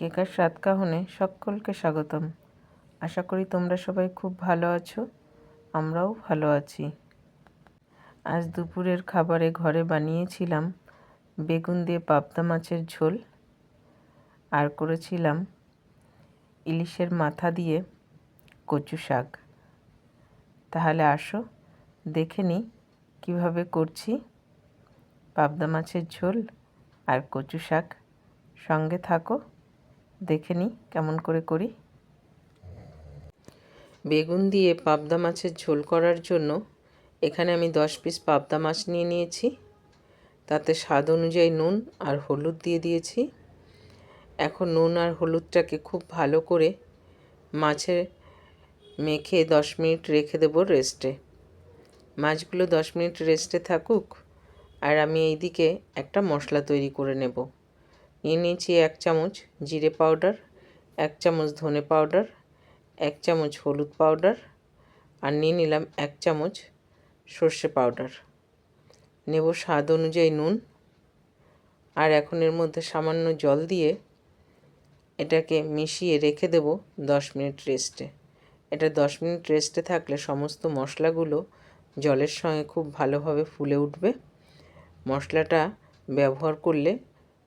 কেকার স্বাদ কাহনে সকলকে স্বাগতম। আশা করি তোমরা সবাই খুব ভালো আছো, আমরাও ভালো আছি। আজ দুপুরের খাবারে ঘরে বানিয়েছিলাম বেগুন দিয়ে পাবদা মাছের ঝোল। আর করেছিলাম ইলিশের মাথা দিয়ে কচু শাক। তাহলে আসো, দেখে নিই কীভাবে করছি পাবদা মাছের ঝোল আর কচু শাক। সঙ্গে থাকো। দেখে নিই, কেমন করে করি। বেগুন দিয়ে পাবদা মাছের ঝোল করার জন্য এখানে আমি দশ পিস পাবদা মাছ নিয়ে নিয়েছি। তাতে স্বাদ অনুযায়ী নুন আর হলুদ দিয়ে দিয়েছি। এখন নুন আর হলুদটাকে খুব ভালো করে মাছে মেখে দশ মিনিট রেখে দেবো রেস্টে। মাছগুলো দশ মিনিট রেস্টে থাকুক, আর আমি এইদিকে একটা মশলা তৈরি করে নেব। নিয়ে এক চামচ জিরে পাউডার, এক চামচ ধনে পাউডার, এক চামচ হলুদ পাউডার আর নিয়ে নিলাম এক চামচ সর্ষে পাউডার। নেব স্বাদ অনুযায়ী নুন আর এখন এর মধ্যে সামান্য জল দিয়ে এটাকে মিশিয়ে রেখে দেব দশ মিনিট রেস্টে। এটা দশ মিনিট রেস্টে থাকলে সমস্ত মশলাগুলো জলের সঙ্গে খুব ভালোভাবে ফুলে উঠবে। মশলাটা ব্যবহার করলে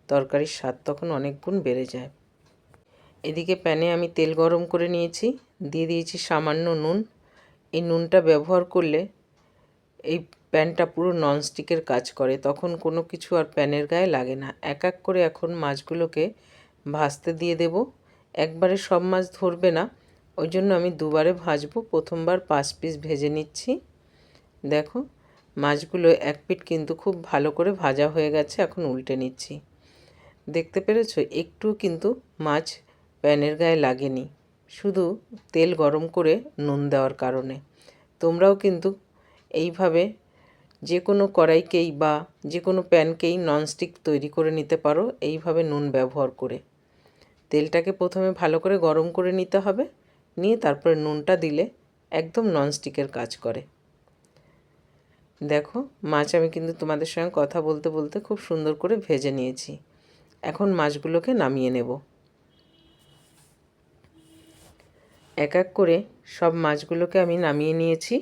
তরকারির স্বাদ তখন অনেক গুণ বেড়ে যায়। এদিকে প্যানে আমি তেল গরম করে নিয়েছি, দিয়ে দিয়েছি সামান্য নুন। এই নুনটা ব্যবহার করলে এই প্যানটা পুরো ননস্টিকের কাজ করে, তখন কোনো কিছু আর প্যানের গায়ে লাগে না। এক এক করে এখন মাছগুলোকে ভাজতে দিয়ে দেব। একবারে সব মাছ ধরবে না, ওই জন্য আমি দুবারে ভাজবো। প্রথমবার পাঁচ পিস ভেজে নিচ্ছি। দেখো, মাছগুলো এক পিট কিন্তু খুব ভালো করে ভাজা হয়ে গেছে, এখন উল্টে নিচ্ছি। দেখতে পেরেছ? একটু কিন্তু মাছ প্যানের গায়ে লাগেনি। শুধু তেল গরম করে নুন দেওয়ার কারণে। তোমরাও কিন্তু এইভাবে যে কোনো কড়াইকেই বা যে কোনো প্যানকেই ননস্টিক তৈরি করে নিতে পারো, এইভাবে নুন ব্যবহার করে। তেলটাকে প্রথমে ভালো করে গরম করে নিতে হবে, নিয়ে তারপরে নুনটা দিলে একদম ননস্টিকের কাজ করে। দেখো, মাছ আমি কিন্তু তোমাদের সঙ্গে কথা বলতে বলতে খুব সুন্দর করে ভেজে নিয়েছি। এখন মাছগুলোকে নামিয়ে নেব। এক এক করে সব মাছগুলোকে আমি নামিয়ে নিয়েছি।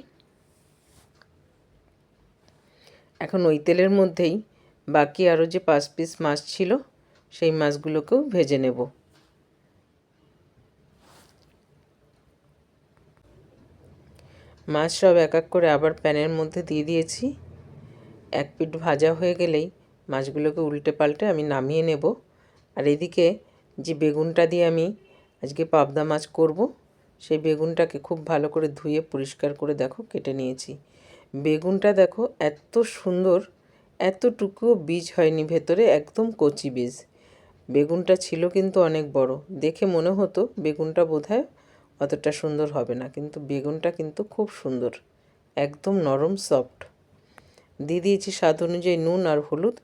এখন ওই তেলের মধ্যেই বাকি আরও যে পাঁচ পিস মাছ ছিল, সেই মাছগুলোকেও ভেজে নেব। মাছ সব এক এক করে আবার প্যানের মধ্যে দিয়ে দিয়েছি। এক পিঠ ভাজা হয়ে গেলেই মাছগুলোকে উল্টে পাল্টে আমি নামিয়ে নেব। আর এদিকে যে বেগুনটা দিয়ে আমি আজকে পাবদা মাছ করব, সেই বেগুনটাকে খুব ভালো করে ধুয়ে পরিষ্কার করে দেখো কেটে নিয়েছি। বেগুনটা দেখো এত সুন্দর, এতটুকুও বীজ হয়নি ভেতরে, একদম কচি বীজ। বেগুনটা ছিল কিন্তু অনেক বড়। দেখে মনে হতো বেগুনটা বোধহয় অতটা সুন্দর হবে না, কিন্তু বেগুনটা কিন্তু খুব সুন্দর, একদম নরম, সফট। দিয়ে দিয়েছি স্বাদ অনুযায়ী নুন আর হলুদ।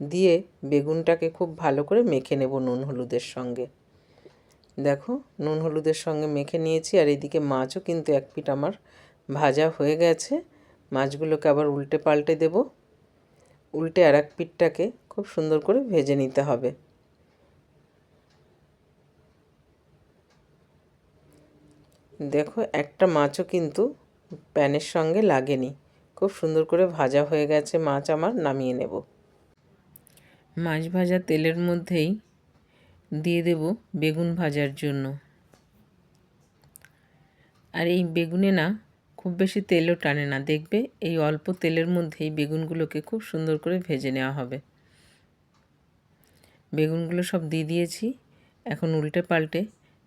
দিয়ে বেগুনটাকে খুব ভালো করে মেখে নেব নুন হলুদের সঙ্গে। দেখো, নুন হলুদের সঙ্গে মেখে নিয়েছি, আর এদিকে মাছও কিন্তু এক পিঠ আমার ভাজা হয়ে গেছে। মাছগুলোকে আবার উল্টে পাল্টে দেব। উল্টে আর এক পিঠটাকে খুব সুন্দর করে ভেজে নিতে হবে। দেখো, একটা মাছও কিন্তু প্যানের সঙ্গে লাগেনি। খুব সুন্দর করে ভাজা হয়ে গেছে মাছ আমার, নামিয়ে নেব। মাছ ভাজা তেলের মধ্যেই দিয়ে দেব বেগুন ভাজার জন্য। আর এই বেগুনে না খুব বেশি তেলও টানে না। দেখবে এই অল্প তেলের মধ্যেই বেগুনগুলোকে খুব সুন্দর করে ভেজে নেওয়া হবে। বেগুনগুলো সব দিয়ে দিয়েছি। এখন উল্টে পাল্টে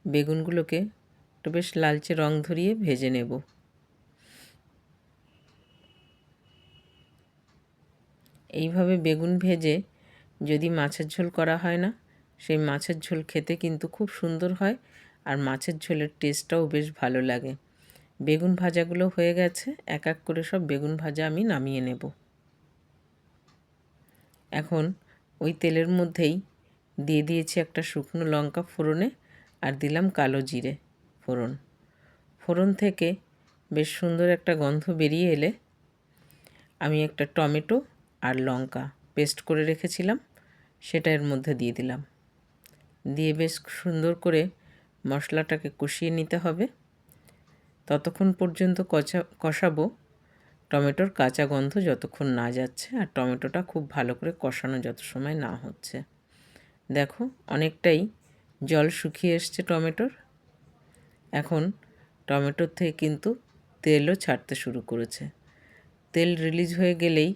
বেগুনগুলোকে একটু বেশ লালচে রং ধরিয়ে ভেজে নেব। এইভাবে বেগুন ভেজে যদি মাছের ঝোল করা হয় না, সেই মাছের ঝোল খেতে কিন্তু খুব সুন্দর হয় আর মাছের ঝোলের টেস্টটাও বেশ ভালো লাগে। বেগুন ভাজাগুলো হয়ে গেছে, এক এক করে সব বেগুন ভাজা আমি নামিয়ে নেব। এখন ওই তেলের মধ্যেই দিয়ে দিয়েছি একটা শুকনো লঙ্কা ফোড়নে আর দিলাম কালো জিরে ফোড়ন। ফোড়ন থেকে বেশ সুন্দর একটা গন্ধ বেরিয়ে এলে আমি একটা টমেটো আর লঙ্কা পেস্ট করে রেখেছিলাম, সেটা এর মধ্যে দিয়ে দিলাম। দিয়ে বেশ সুন্দর করে মশলাটাকে কষিয়ে নিতে হবে। ততক্ষণ পর্যন্ত কষা কষাবো। টমেটোর কাঁচা গন্ধ যতক্ষণ না যাচ্ছে, আর টমেটোটা খুব ভালো করে কষানো যত সময় না হচ্ছে। দেখো, অনেকটাই জল শুকিয়ে এসছে টমেটোর। এখন টমেটোর থেকে কিন্তু তেলও ছাড়তে শুরু করেছে। তেল রিলিজ হয়ে গেলেই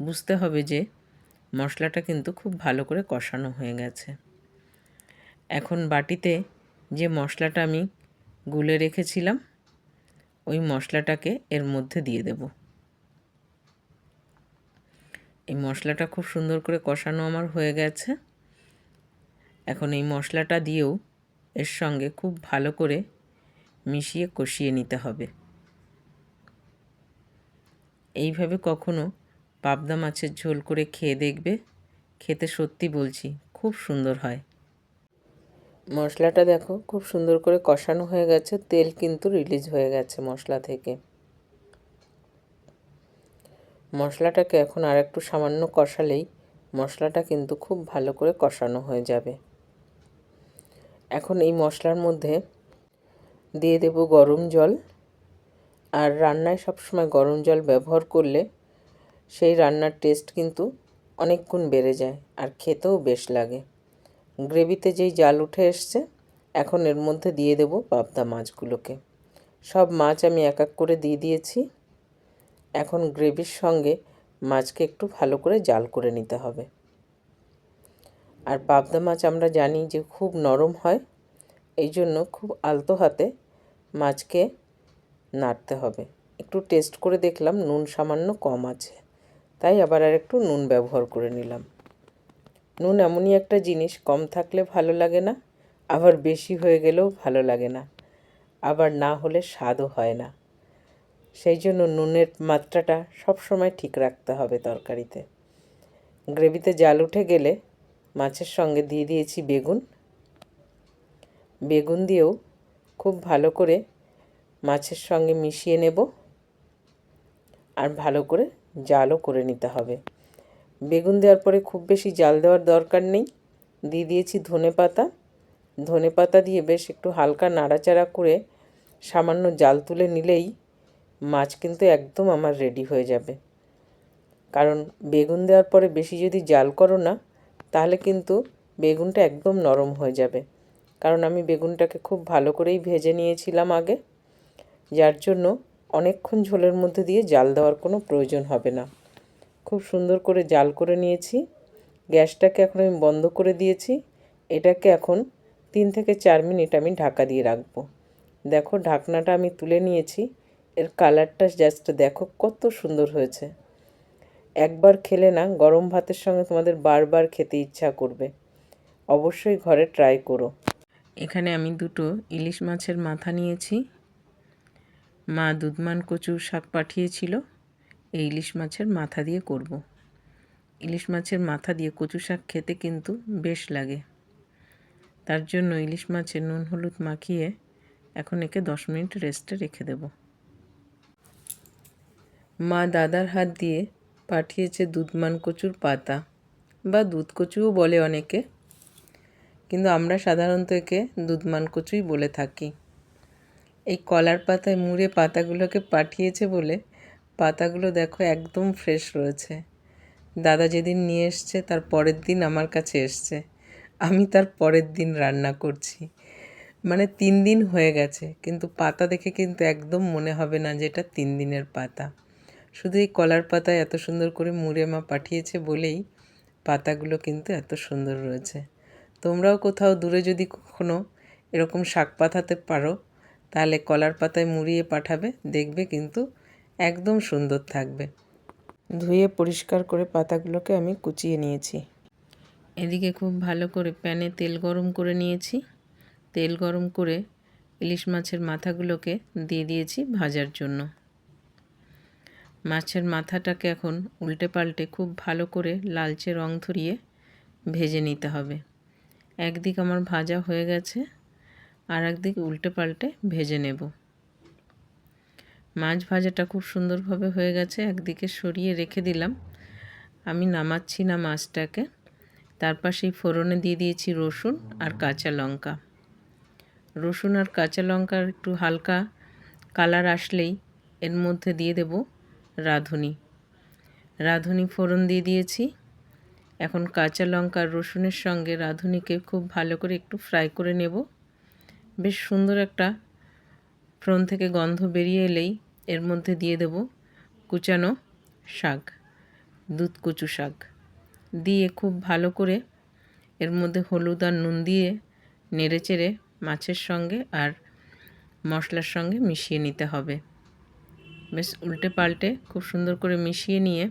বুঝতে হবে যে মশলাটা কিন্তু খুব ভালো করে কষানো হয়ে গেছে। এখন বাটিতে যে মশলাটা আমি গুলে রেখেছিলাম, ওই মশলাটাকে এর মধ্যে দিয়ে দেব। এই মশলাটা খুব সুন্দর করে কষানো আমার হয়ে গেছে। এখন এই মশলাটা দিয়েও এর সঙ্গে খুব ভালো করে মিশিয়ে কষিয়ে নিতে হবে। এইভাবে কখনো পাবদা মাছের ঝোল করে খেয়ে দেখবে। খেতে সত্যি বলছি, খুব সুন্দর হয়। মশলাটা দেখো, খুব সুন্দর করে কষানো হয়ে গেছে, তেল কিন্তু রিলিজ হয়ে গেছে মশলা থেকে। মশলাটাকে এখন আর একটু সামান্য কষালেই মশলাটা কিন্তু খুব ভালো করে কষানো হয়ে যাবে। এখন এই মশলার মধ্যে দিয়ে দেব গরম জল। আর রান্নায় সবসময় গরম জল ব্যবহার করলে সেই রান্নার টেস্ট কিন্তু অনেক গুণ বেড়ে যায় আর খেতেও বেশ লাগে। গ্রেভিতে যেই জাল উঠে এসছে, এখন এর মধ্যে দিয়ে দেব পাবদা মাছগুলোকে। সব মাছ আমি এক এক করে দিয়ে দিয়েছি। এখন গ্রেভির সঙ্গে মাছকে একটু ভালো করে জাল করে নিতে হবে। আর পাবদা মাছ আমরা জানি যে খুব নরম হয়, এই জন্য খুব আলতো হাতে মাছকে নাড়তে হবে। একটু টেস্ট করে দেখলাম নুন সামান্য কম আছে। তাই আবার আর একটু নুন ব্যবহার করে নিলাম। নুন এমনই একটা জিনিস, কম থাকলে ভালো লাগে না, আবার বেশি হয়ে গেলেও ভালো লাগে না, আবার না হলে স্বাদও হয় না। সেই জন্য নুনের মাত্রাটা সব সময় ঠিক রাখতে হবে তরকারিতে। গ্রেভিতে জাল উঠে গেলে মাছের সঙ্গে দিয়ে দিয়েছি বেগুন। বেগুন দিয়েও খুব ভালো করে মাছের সঙ্গে মিশিয়ে নেব। আর ভালো করে জালও করে নিতে হবে। বেগুন দেওয়ার পরে খুব বেশি জাল দেওয়ার দরকার নেই। দিয়ে দিয়েছি ধনে পাতা। ধনে পাতা দিয়ে বেশ একটু হালকা নাড়াচাড়া করে সামান্য জাল তুলে নিলেই মাছ কিন্তু একদম আমার রেডি হয়ে যাবে। কারণ বেগুন দেওয়ার পরে বেশি যদি জাল করো না, তাহলে কিন্তু বেগুনটা একদম নরম হয়ে যাবে। কারণ আমি বেগুনটাকে খুব ভালো করেই ভেজে নিয়েছিলাম আগে। যার জন্য অনেকক্ষণ ঝোলের মধ্যে দিয়ে জাল দেওয়ার কোনো প্রয়োজন হবে না। খুব সুন্দর করে জাল করে নিয়েছি। গ্যাসটাকে এখন আমি বন্ধ করে দিয়েছি। এটাকে এখন তিন থেকে চার মিনিট আমি ঢাকা দিয়ে রাখব। দেখো, ঢাকনাটা আমি তুলে নিয়েছি। এর কালারটা জাস্ট দেখো কত সুন্দর হয়েছে। একবার খেলে না, গরম ভাতের সঙ্গে তোমাদের বারবার খেতে ইচ্ছা করবে। অবশ্যই ঘরে ট্রাই করো। এখানে আমি দুটো ইলিশ মাছের মাথা নিয়েছি। মা দুধমান কচু শাক পাঠিয়েছিল। এই ইলিশ মাছের মাথা দিয়ে করব। ইলিশ মাছের মাথা দিয়ে কচু শাক খেতে কিন্তু বেশ লাগে। তার জন্য ইলিশ মাছের নুন হলুদ মাখিয়ে এখন একে দশ মিনিট রেস্টে রেখে দেব। মা দাদার হাত দিয়ে পাঠিয়েছে দুধমান কচুর পাতা বা দুধ কচুও বলে অনেকে। কিন্তু আমরা সাধারণত একে দুধমান কচুই বলে থাকি। এই কলার পাতায় মুড়ে পাতাগুলোকে পাঠিয়েছে বলে পাতাগুলো দেখো একদম ফ্রেশ রয়েছে। দাদা যেদিন নিয়ে এসছে, তার পরের দিন আমার কাছে এসছে। আমি তার পরের দিন রান্না করছি। মানে তিন দিন হয়ে গেছে, কিন্তু পাতা দেখে কিন্তু একদম মনে হবে না যে এটা তিন দিনের পাতা। শুধু এই কলার পাতায় এত সুন্দর করে মুড়ে মা পাঠিয়েছে বলেই পাতাগুলো কিন্তু এত সুন্দর রয়েছে। তোমরাও কোথাও দূরে যদি কখনো এরকম শাক পাতাতে পারো তাহলে কলার পাতায় মুড়িয়ে পাঠাবে, দেখবে কিন্তু একদম সুন্দর থাকবে। ধুয়ে পরিষ্কার করে পাতাগুলোকে আমি কুচিয়ে নিয়েছি। এদিকে খুব ভালো করে প্যানে তেল গরম করে নিয়েছি। তেল গরম করে ইলিশ মাছের মাথাগুলোকে দিয়ে দিয়েছি ভাজার জন্য। মাছের মাথাটাকে এখন উল্টে পাল্টে খুব ভালো করে লালচে রং ধরিয়ে ভেজে নিতে হবে। একদিক আমার ভাজা হয়ে গেছে। আর একদিকে উল্টে পাল্টে ভেজে নেব। মাছ ভাজাটা খুব সুন্দরভাবে হয়ে গেছে, একদিকে সরিয়ে রেখে দিলাম। আমি নামাচ্ছি না মাছটাকে। তার পাশেই ফোড়নে দিয়ে দিয়েছি রসুন আর কাঁচা লঙ্কা। রসুন আর কাঁচা লঙ্কার একটু হালকা কালার আসলেই এর মধ্যে দিয়ে দেব রাঁধুনি। রাঁধুনি ফোড়ন দিয়ে দিয়েছি। এখন কাঁচা লঙ্কা রসুনের সঙ্গে রাঁধুনিকে খুব ভালো করে একটু ফ্রাই করে নেব। বেশ সুন্দর একটা ফ্রন থেকে গন্ধ বেরিয়ে এলেই এর মধ্যে দিয়ে দেব কুচানো শাক, দুধ কচু শাক। দিয়ে খুব ভালো করে এর মধ্যে হলুদ আর নুন দিয়ে নেড়ে চেড়ে মাছের সঙ্গে আর মশলার সঙ্গে মিশিয়ে নিতে হবে। বেশ উল্টে পাল্টে খুব সুন্দর করে মিশিয়ে নিয়ে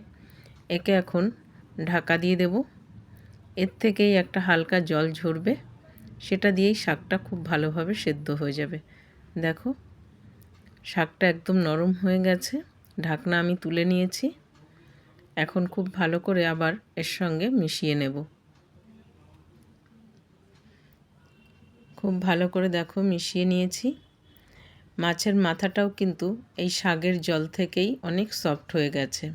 একে এখন ঢাকা দিয়ে দেব। এর থেকেই একটা হালকা জল ঝরবে। সেটা দিয়েই শাকটা খুব ভালোভাবে সেদ্ধ হয়ে যাবে। দেখো, শাকটা একদম নরম হয়ে গেছে। ঢাকনা আমি তুলে নিয়েছি। এখন খুব ভালো করে আবার এর সঙ্গে মিশিয়ে নেব। খুব ভালো করে দেখো মিশিয়ে নিয়েছি। মাছের মাথাটাও কিন্তু এই শাকের জল থেকেই অনেক সফট হয়ে গেছে।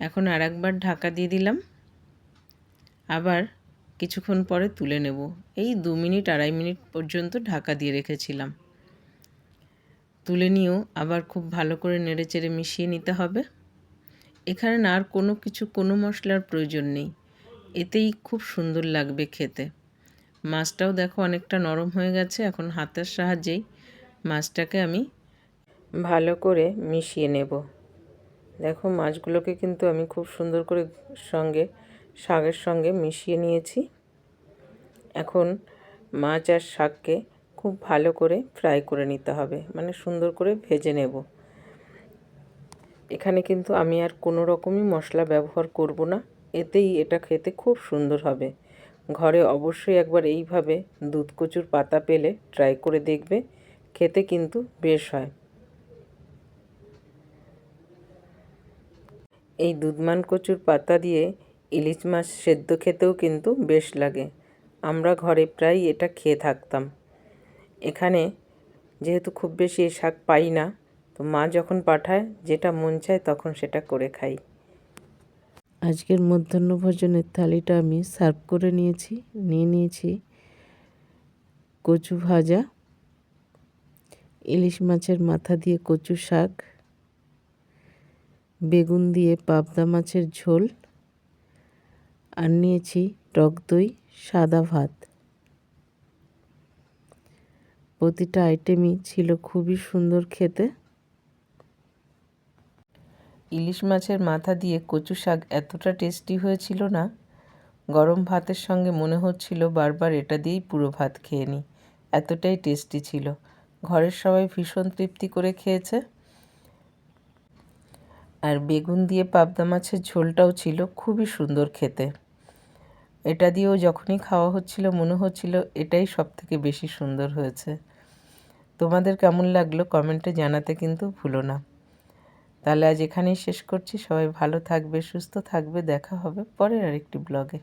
এখন আর একবার ঢাকা দিয়ে দিলাম। আবার কিছুক্ষণ পরে তুলে নেব। এই দু মিনিট আড়াই মিনিট পর্যন্ত ঢাকা দিয়ে রেখেছিলাম। তুলে নিয়েও আবার খুব ভালো করে নেড়ে চেড়ে মিশিয়ে নিতে হবে। এখানে আর কোনো কিছু, কোনো মশলার প্রয়োজন নেই। এতেই খুব সুন্দর লাগবে খেতে। মাছটাও দেখো অনেকটা নরম হয়ে গেছে, এখন হাতের সাহায্যেই মাছটাকে আমি ভালো করে মিশিয়ে নেব। দেখো মাছগুলোকে কিন্তু আমি খুব সুন্দর করে সঙ্গে শাকের সঙ্গে মিশিয়ে নিয়েছি। এখন মাছ আর শাককে খুব ভালো করে ফ্রাই করে নিতে হবে মানে সুন্দর করে ভেজে নেব। এখানে কিন্তু আমি আর কোনো রকমই মশলা ব্যবহার করব না, এতেই এটা খেতে খুব সুন্দর হবে। ঘরে অবশ্যই একবার এইভাবে দুধ কচুর পাতা পেলে ট্রাই করে দেখবে, খেতে কিন্তু বেশ হয়। এই দুধমান কচুর পাতা দিয়ে ইলিশ মাছ সেদ্ধ খেতেও কিন্তু বেশ লাগে। আমরা ঘরে প্রায় এটা খেয়ে থাকতাম। এখানে যেহেতু খুব বেশি এই শাক পাই না, তো মা যখন পাঠায়, যেটা মন চায় তখন সেটা করে খাই। আজকের মধ্যাহ্ন ভোজনের থালিটা আমি সার্ভ করে নিয়েছি, নিয়ে নিয়েছি কচু ভাজা, ইলিশ মাছের মাথা দিয়ে কচু শাক, বেগুন দিয়ে পাবদা মাছের ঝোল আর নিয়েছি টক দই, সাদা ভাত। প্রতিটা আইটেমই ছিল খুবই সুন্দর খেতে। ইলিশ মাছের মাথা দিয়ে কচু শাক এতটা টেস্টি হয়েছিল না। গরম ভাতের সঙ্গে মনে হচ্ছিল বারবার এটা দিয়েই পুরো ভাত খেয়ে নিই এতটাই টেস্টি ছিল। ঘরের সবাই ভীষণ তৃপ্তি করে খেয়েছে। আর বেগুন দিয়ে পাবদা মাছের ঝোলটাও ছিল খুবই সুন্দর খেতে। এটা দিয়েও যখনই খাওয়া হচ্ছিল, মনে হচ্ছিল এটাই সব থেকে বেশি সুন্দর হয়েছে। তোমাদের কেমন লাগল কমেন্টে জানাতে কিন্তু ভুলো না। তাহলে আজ এখানেই শেষ করছি। সবাই ভালো থাকবে, সুস্থ থাকবে। দেখা হবে পরের আরেকটি ব্লগে।